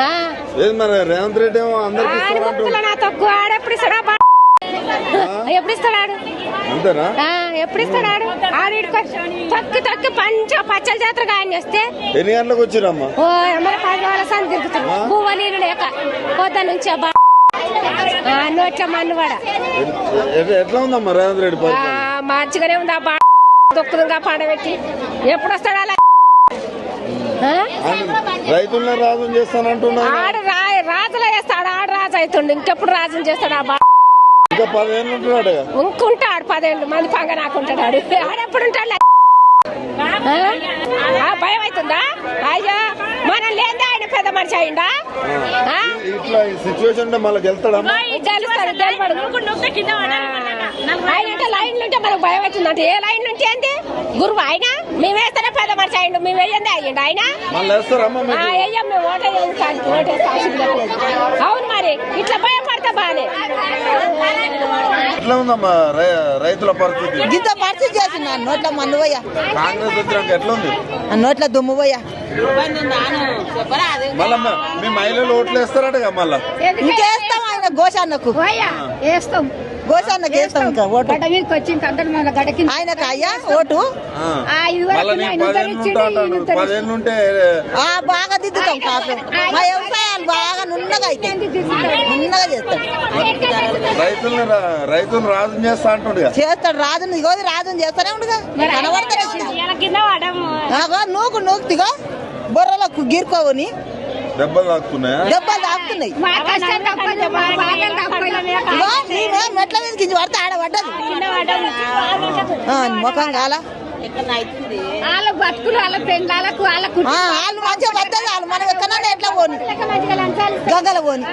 ఆ. ఏది మరి రేవంత్ రెడ్డి ఏమో అందరికి ఎప్పుడు ఇస్తాడా బా- ఎప్పుడు ఇస్తాడు అంతేనా? ఎప్పుడు ఇస్తాడు తక్కు తక్కు పంచ పచ్చల జాతరగా ఆయన వస్తే ఎన్ని గంటలకు వచ్చిరమ్మా ఓ అమ్మాయి పది వాళ్ళ సంది తిరుగుతుంది పువ్వ నీళ్ళు లేక పొద్దు నుంచి ఆ బా- ఆ, నోట్ల మన్నువాడ ఎ- ఎ- ఎట్లా ఉందమ్మా రేవంత్ రెడ్డి ఆ, పరిపాలన? మంచిగానే ఉంది ఆ బా దొక్కుదుగా పండబెట్టి. ఎప్పుడు వస్తాడు అలా? రైతులనే రాజు చేస్తానంటున్నారు ఆడు రాజులో చేస్తాడు ఆడు రాజు అవుతుండు ఇంకెప్పుడు రాజుని చేస్తాడు ఆ బా ఇంకా పదిహేను ఉంటున్నాడు ఇంకుంటాడు పదేళ్ళు మంది పంగ నాకుంటాడు. ఆడు ఆడెప్పుడు ఉంటాడు భయం అవుతుందా అయ్యో మనం లేదా ఆయన పెద్ద మనిషి అయిందా ఆ? ఇట్లా సిచ్యువేషన్ మళ్ళీ గెలుస్తాడు? ఆయన లైన్లు ఉంటే మనకు భయం అవుతుంది అంటే ఏ లైన్ నుంచి ఏంది? గురువు ఆయన? మేము వేస్తేనే పెద్ద అయ్యిండు. మేము అయ్యిండు. ఆయన వెయ్యం మేము. అవును మరి. ఇట్లా భయపడతా బానే. ఎట్లా ఉందమ్మా రై- రైతుల పరిస్థితి? గింత పరిస్థితి చేసిన నోట్ల మన్ను పోయా. కాంగ్రెస్ వచ్చినాక ఎట్లా ఉంది? నోట్ల దుమ్ము పోయా. మళ్ళా మ- మీ మహిళలు ఓట్లు వేస్తారట మళ్ళా? ఇంకేస్తాం ఆయన గోశాన్నకు వేస్తాం. గోశాన్నకు వేస్తాం. ఇంకా ఓటు. గడ్డ మీదకి వచ్చి ఇంక అందరం మన గడ్డకి ఆయనకు అయ్యా ఓటు? ఆ. ఇది వరకు ఆయన ఉంటే ఆ బాగా దిద్దుతాం కాపు మా వ్యవసాయాలు బాగా నున్నగా అవుతాయి నున్నగా చేస్తాడు. రైతులను రా- రైతులను రాజు చేస్తా అంటుండగా. చేస్తాడు రాజుని ఇగో రాజుని చేస్తానే ఉండగా. కనబడతానే ఆగో నూకు నూకుతిగో బొర్రలకు గీరుకోవని. దెబ్బలు తాకుతున్నాయా? దెబ్బలు తాకుతున్నాయి. మెట్ల మీద కింది పడితే ఆడ పడ్డది. ఆ, ముఖం కాల. వాళ్ళ బతుకులు వాళ్ళ పెళ్ళాలకు వాళ్ళకు ఆ, వాళ్ళు మంచిగా పడ్డది వాళ్ళు మనం ఎక్కడన్నా ఎట్లా పోని? గంగల పోని.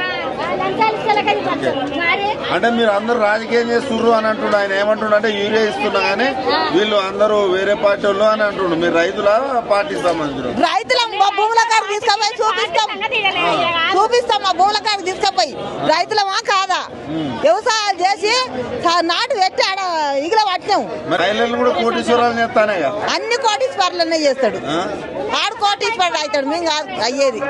అంటే మీరు అందరూ రాజకీయం చేస్తుర్రు అని అంటుండు. ఆయన ఏమంటుండు అంటే యూరియా ఇస్తున్నా గానీ వీళ్ళు అందరూ వేరే పార్టీ వాళ్ళు అని అంటుండు. మీరు రైతుల పార్టీకి సంబంధించిన రైతుల మా భూముల కాడ తీసుకుపోయి చూపిస్తాం. చూపిస్తాం మా భూముల కాడ తీసుకుపోయి. రైతులమా కాదా? వ్యవసాయాలు చేసి నాటు పెట్టి ఆడ ఇగిల పట్టినాం. అన్ని కోటీశ్వర్లనే చేస్తాడు? ఆడు కోటీశ్వరుడు అవుతాడు మేము కాదు అయ్యేది.